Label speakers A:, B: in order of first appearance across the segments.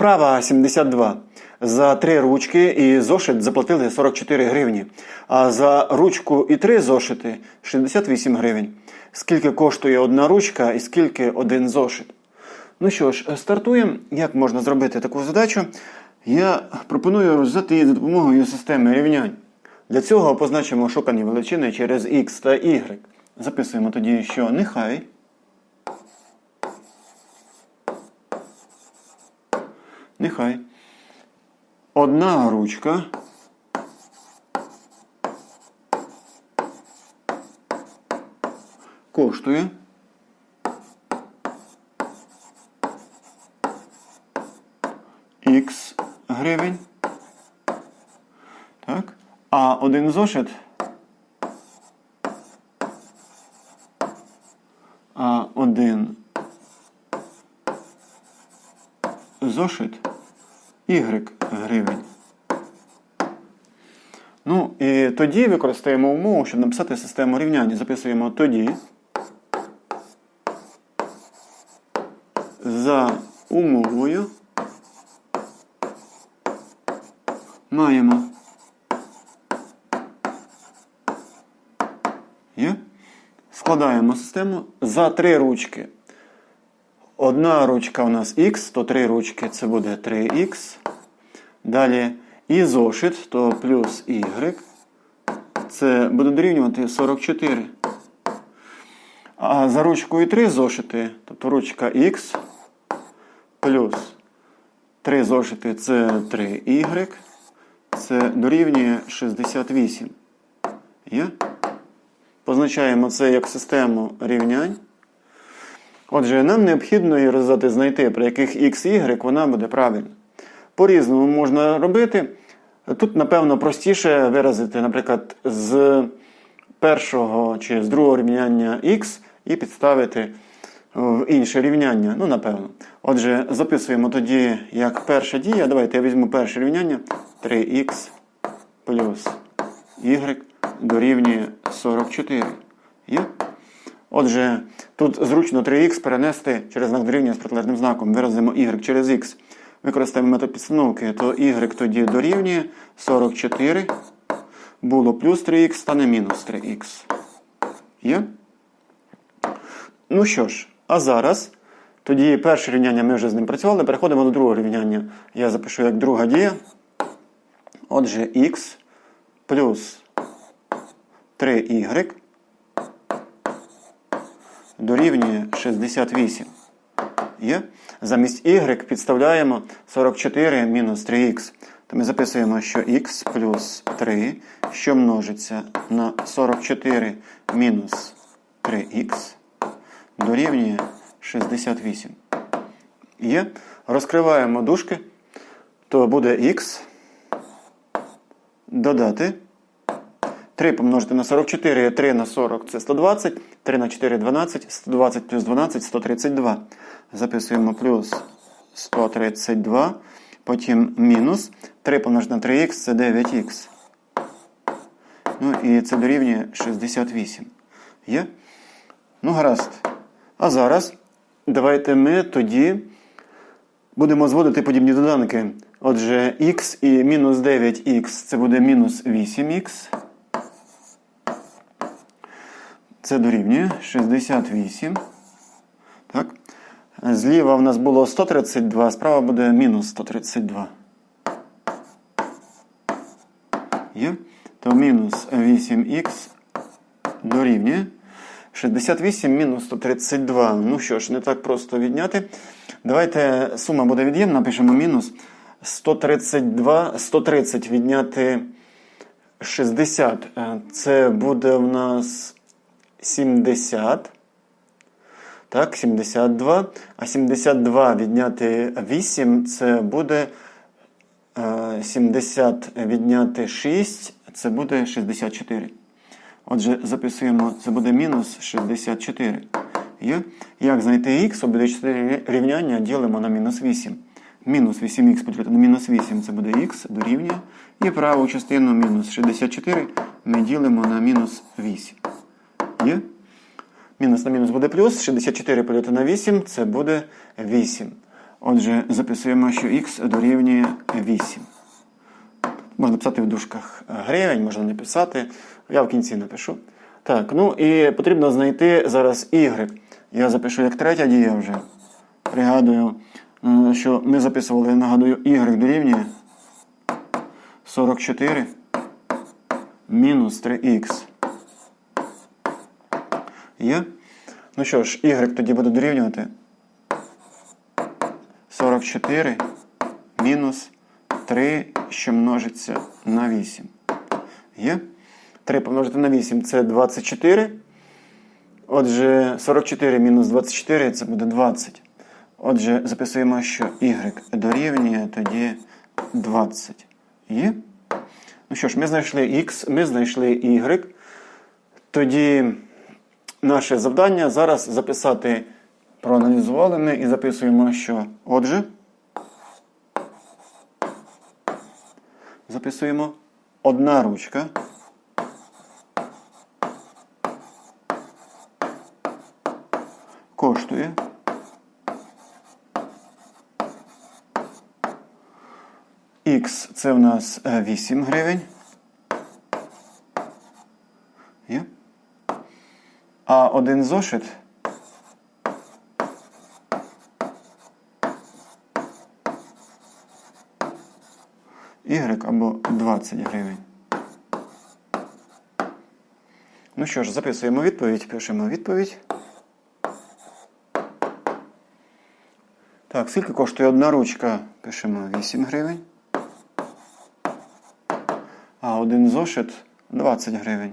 A: Вправа 72. За три ручки і зошит заплатили 44 гривні, а за ручку і три зошити 68 гривень. Скільки коштує одна ручка і скільки один зошит? Ну що ж, стартуємо. Як можна зробити таку задачу? Я пропоную розв'язати її за допомогою системи рівнянь. Для цього позначимо шукані величини через x та y. Записуємо тоді, що нехай Нехай. Одна ручка. Коштує. Х гривень. Так. А один зошит. А один зошит Y гривень. Ну, і тоді використаємо умову, щоб написати систему рівняння. Записуємо тоді. За умовою маємо. Є? Складаємо систему за три ручки. Одна ручка у нас Х, то три ручки це буде 3х. Далі і зошит, то плюс Y. Це буде дорівнювати 44. А за ручкою 3 зошити, тобто ручка Х плюс 3 зошити це 3Y. Це дорівнює 68. Є? Позначаємо це як систему рівнянь. Отже, нам необхідно її розв'язати знайти, при яких x, y вона буде правильна. По-різному можна робити. Тут, напевно, простіше виразити, наприклад, з першого чи з другого рівняння x і підставити в інше рівняння. Ну, напевно. Отже, записуємо тоді як перша дія. Давайте я візьму перше рівняння 3х плюс y дорівнює 44. Є? Отже, тут зручно 3х перенести через знак дорівнює з протилежним знаком. Виразимо y через х. Використаємо метод підстановки, то y тоді дорівнює 44. Було плюс 3х, стане мінус 3х. Є? Ну що ж, а зараз, тоді перше рівняння ми вже з ним працювали. Переходимо до другого рівняння. Я запишу як друга дія. Отже, х плюс 3y дорівнює 68. Є? Замість y підставляємо 44 мінус 3х. То ми записуємо, що х плюс 3, що множиться на 44 мінус 3х, дорівнює 68. Є? Розкриваємо дужки, то буде х додати. 3 помножити на 44, 3 на 40 це 120, 3 на 4 12, 120 плюс 12 132. Записуємо плюс 132, потім мінус 3 помножити на 3х це 9х. Ну і це дорівнює 68. Є? Ну, гаразд. А зараз давайте ми тоді будемо зводити подібні доданки. Отже, х і мінус 9х це буде мінус 8х. Це дорівнює 68. Так. Зліва в нас було 132, справа буде мінус 132. Є? То мінус 8х дорівнює 68 мінус 132. Ну що ж, не так просто відняти. Давайте сума буде від'ємна, напишемо мінус 132, 130 відняти 60. Це буде в нас 70. Так, 72. А 72 відняти 8 це буде 70 відняти 6, це буде 64. Отже, записуємо, це буде мінус 64. Є? Як знайти х, обидві 4 рівняння ділимо на мінус 8. Мінус 8х поділити на мінус 8 це буде х дорівнює. І праву частину мінус 64 ми ділимо на мінус 8. Є? Мінус на мінус буде плюс. 64 поділити на 8 це буде 8. Отже, записуємо, що х дорівнює 8. Можна писати в дужках гривень, можна не писати. Я в кінці напишу. Так, ну і потрібно знайти зараз y. Я запишу як третя дія вже. Пригадую, е, що ми записували, нагадую, y дорівнює 44 мінус 3х. Є? Ну що ж, y тоді буде дорівнювати 44 мінус 3, що множиться на 8. Є? 3 помножити на 8 це 24. Отже, 44 мінус 24 це буде 20. Отже, записуємо, що y дорівнює тоді 20. Є? Ну що ж, ми знайшли x, ми знайшли y. Тоді наше завдання зараз записати, проаналізували ми і записуємо, що отже, записуємо одна ручка. Коштує. Х це в нас е, 8 гривень. Є? А один зошит Y або 20 гривень. Ну що ж, записуємо відповідь, пишемо відповідь. Так, скільки коштує одна ручка? Пишемо 8 гривень. А один зошит 20 гривень.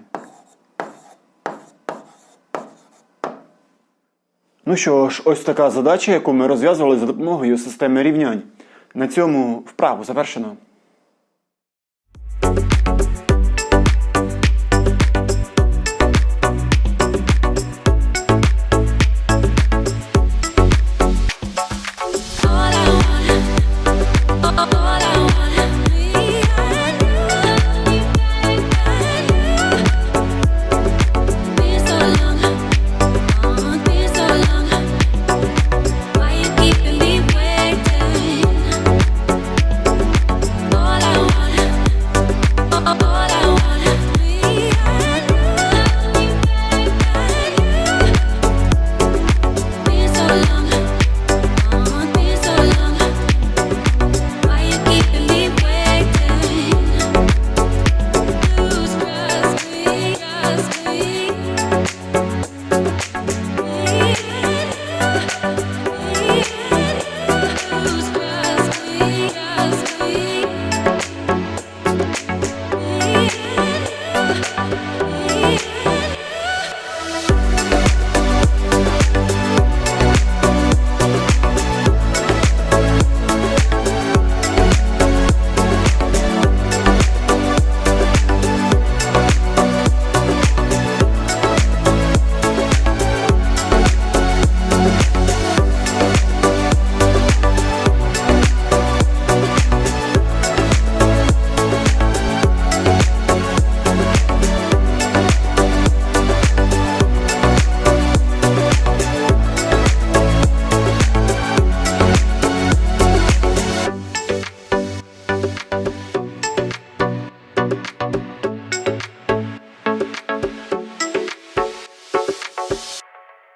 A: Ну що ж, ось така задача, яку ми розв'язували за допомогою системи рівнянь. На цьому вправу завершено. love.